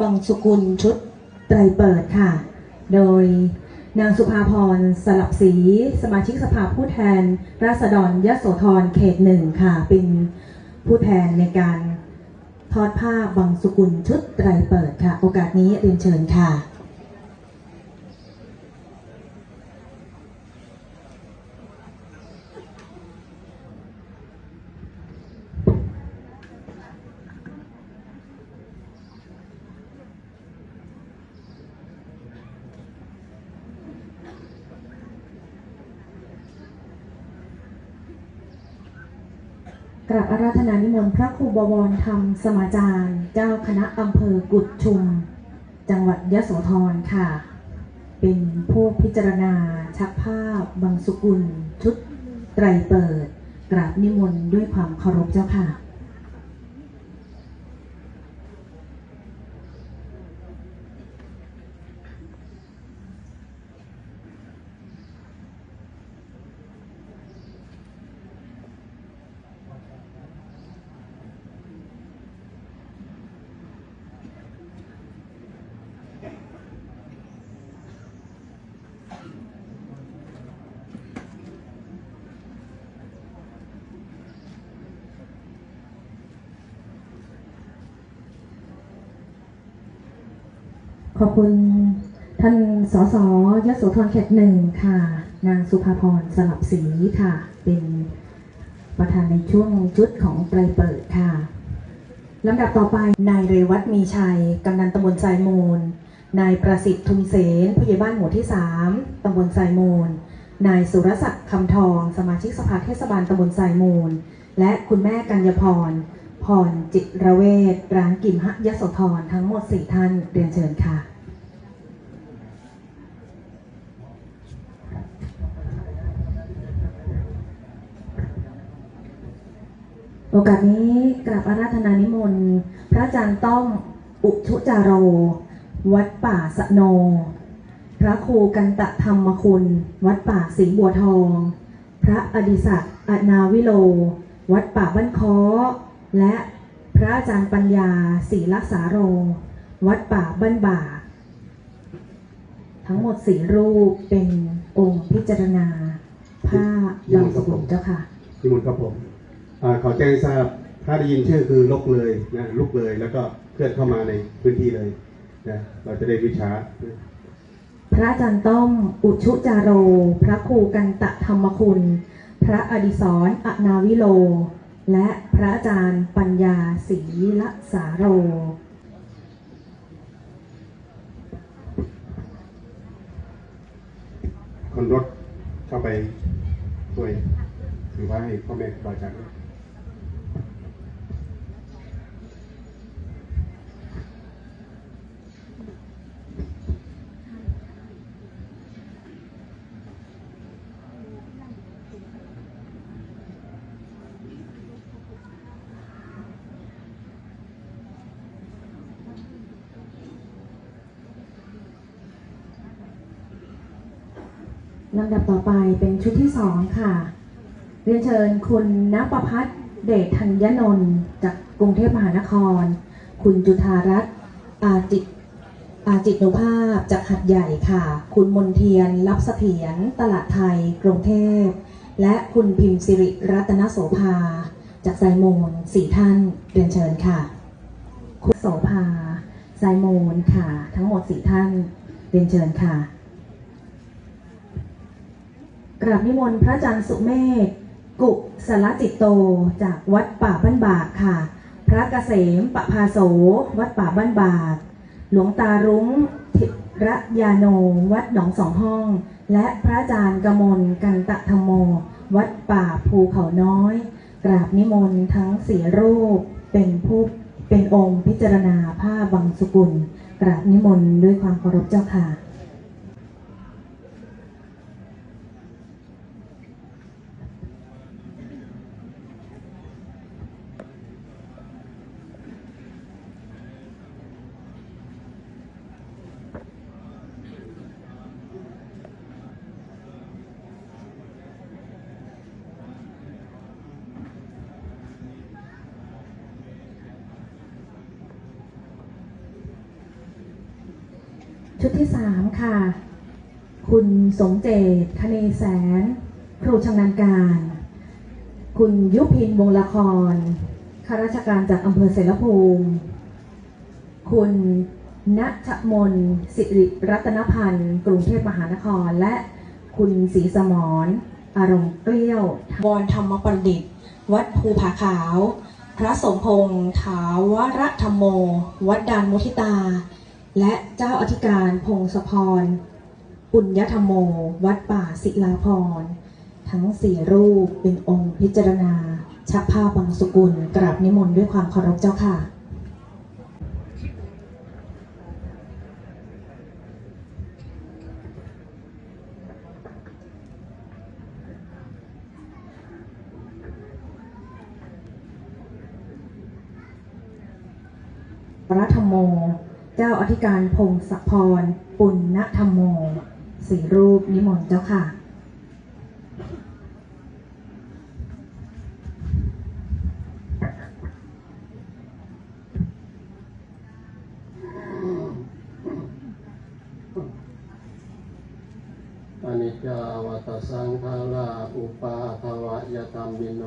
บังสุกุลชุดไตรเปิดค่ะ โดยนางสุภาพรสลับศรีสมาชิกสภาผู้แทน ราษฎรยโสธรเขตหนึ่งค่ะ เป็นผู้แทนในการทอดผ้าบังสุกุลชุดไตรเปิดค่ะ โอกาสนี้เรียนเชิญค่ะ กราบอาราธนานิมนต์พระครูบวรธรรมสมาจารย์ เจ้าคณะอำเภอกุดชุม จังหวัดยะโสธรค่ะ เป็นผู้พิจารณา ชักภาพบางสุกุล ชุด ไตรเปิด กราบนิมนต์ด้วยความเคารพเจ้าค่ะ ขอบคุณท่านสสยโสธรเขตหนึ่งค่ะ นางสุภาพรสลับศรีค่ะ เป็นประธานในช่วงชุดของไตรเปิดค่ะลำดับต่อไปนายเรวัตมีชัย กำนันตำบลไซมูล นายประสิทธิ์ทุมเสนผู้ใหญ่บ้านหมู่ที่ 3ตำบลไซมูล นายสุรศักดิ์คำทอง สมาชิกสภาเทศบาลตำบลไซมูล และคุณแม่กัญญาพร พรจิตระเวศร้านกิมฮะยโสธรทั้งหมด 4 ท่านเรียนเชิญค่ะ โอกาสนี้กราบอาราธนานิมนต์ พระอาจารย์ต้อมอุชุจาโร วัดป่าสะโน พระครูกันตะธรรมคุณ วัดป่าสีบัวทอง พระอดิศักดิ์อนาวิโล วัดป่าบ้านค้อ และพระอาจารย์ปัญญาศรีรักษาโร วัดป่าบ้านบ่า ทั้งหมดสี่รูปเป็นองค์พิจารณาผ้าดำสกุลเจ้าค่ะนิมนต์ครับผมอ่าขอแจ้งให้ทราบถ้าได้ยินชื่อคือลกเลยนะลุกเลยแล้วก็เคลื่อนเข้ามาในพื้นที่เลยนะเราจะได้วิชา พระอาจารย์ต้อมอุชุจาโร พระครูกันตะธรรมคุณ พระอดิศรอนาวิโล และพระอาจารย์ปัญญาศรีละสาโร คนรถเข้าไปช่วยถือว่าให้พ่อแม่ครูบาอาจารย์ ลำดับต่อไปเป็นชุดที่สองค่ะ เรียนเชิญคุณนประพัฒน์เดชธัญนนท์จากกรุงเทพมหานคร คุณจุธารัตน์อาจิตอาจิตนุภาพจากหัดใหญ่ค่ะ คุณมนเทียนรับเสถียรตลาดไทย กรุงเทพ และคุณพิมพ์สิริรัตนโสภา จากไซโมนสี่ท่านเรียนเชิญค่ะ คุณโสภาไซโมนค่ะ ทั้งหมดสี่ท่านเรียนเชิญค่ะ กราบนิมนต์พระอาจารย์สุเมธกุสลจิตโตจากวัดป่าบ้านบากค่ะ พระเกษมปภาโส วัดป่าบ้านบาก หลวงตารุ้งทิระยาโน วัดหนองสองห้อง และพระอาจารย์กมลกันตะธรรมโม วัดป่าภูเขาน้อย กราบนิมนต์ทั้งสี่รูปเป็นผู้เป็นองค์พิจารณาผ้าบังสุกุล กราบนิมนต์ด้วยความเคารพเจ้าค่ะ ดที่สามค่ะ คุณสมเจตคเนแสน ครูชำนาญการ คุณยุพินวงละคร ข้าราชการจากอำเภอเสรภูมิ คุณณชมนสิริรัตนพันธ์ กรุงเทพมหานคร และคุณศรีสมรอารมณ์เกลี้ยววรธรรมประดิษฐ์ วัดภูผาขาว พระสมพงษ์ถาวรธรรมโม วัดดานมุทิตา และเจ้าอธิการพงศพร ปุญญธรรมโม วัดป่าศิลาพร ทั้งสี่รูปเป็นองค์พิจารณา ชักผ้าบางสุกุลกราบนิมนต์ด้วยความเคารพเจ้าค่ะพระธรรมโม เจ้าอธิการพงศพร ปุณณธรรมโมสี่รูปนิมนต์เจ้าค่ะอนิจจาวัตสังขาราอุปาทวายธรรมิโน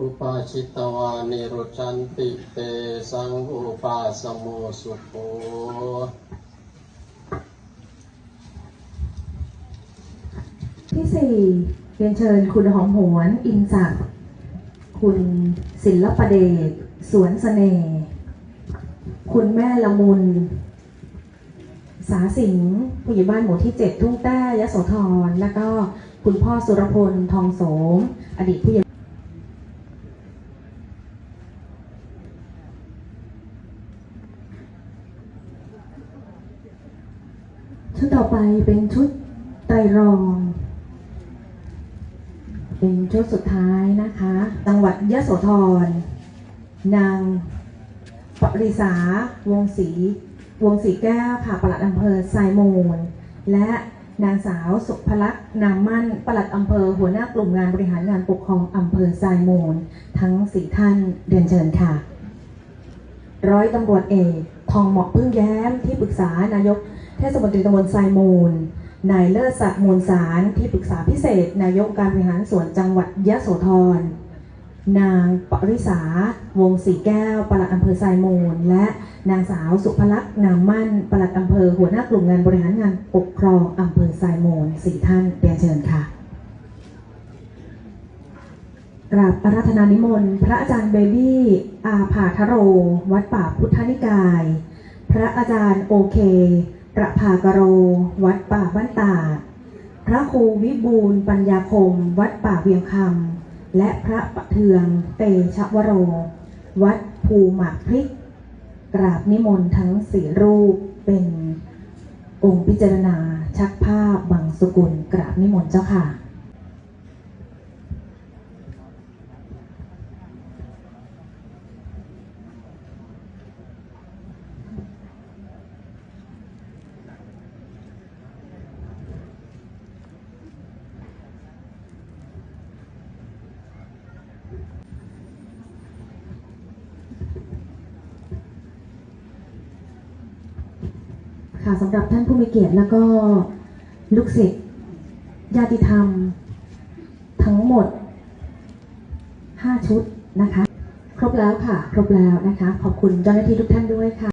อุปาชิตวานิรุชันติเตสังอุปาสโมสุโขที่สี่เรียนเชิญคุณหอมหวน อินศักคุณศิลปเดชสวนเสน่ห์คุณแม่ละมุน สาสิงห์ผู้ใหญ่บ้านหมู่ที่เจ็ดทุ่งแต้ยโสธร แล้วก็คุณพ่อสุรพลทองโสม อดีตผู้ใหญ่ ชุดต่อไปเป็นชุดไตรรอง เป็นชุดสุดท้ายนะคะ จังหวัดยะโสธร นางปริสาวงศรีวงศรีแก้วค่ะปลัดอำเภอไซมูล และนางสาวสุภลักษณ์นามมั่นปลัดอำเภอหัวหน้ากลุ่มงานบริหารงานปกครองอำเภอไซมูล ทั้งสี่ท่านเรียนเชิญค่ะ ร้อยตำรวจเอกทองเหมาะพึ่งแย้มที่ปรึกษานายก เทศมนตรีตำบลไซมูล นายเลิศศักดิ์มูลสารที่ปรึกษาพิเศษ นายกการบริหารส่วนจังหวัดยะโสธร นางปริษาวงศรีแก้วปลัดอำเภอไซมูล และนางสาวสุภลักษณ์นามมั่นปลัดอำเภอหัวหน้ากลุ่มงานบริหารงานปกครองอำเภอไซมูลสี่ท่านเรียนเชิญค่ะกราบอาราธนานิมนต์ พระอาจารย์เบบี้อาภาทโร วัดป่าพุทธนิกาย พระอาจารย์โอเค ประภากโร วัดป่าบ้านตาดพระครูวิบูลปัญญาคม วัดป่าเวียงคำและพระปะเทืองเตชะวโร วัดภูหมากพริก กราบนิมนต์ทั้งสี่รูปเป็นองค์พิจารณาชักภาพบังสกุลกราบนิมนต์เจ้าค่ะ ค่ะสำหรับท่านผู้มีเกียรติแล้วก็ลูกศิษย์ญาติธรรม ทั้งหมด 5 ชุดนะคะ ครบแล้วค่ะ ครบแล้วนะคะ ขอบคุณเจ้าหน้าที่ทุกท่านด้วยค่ะ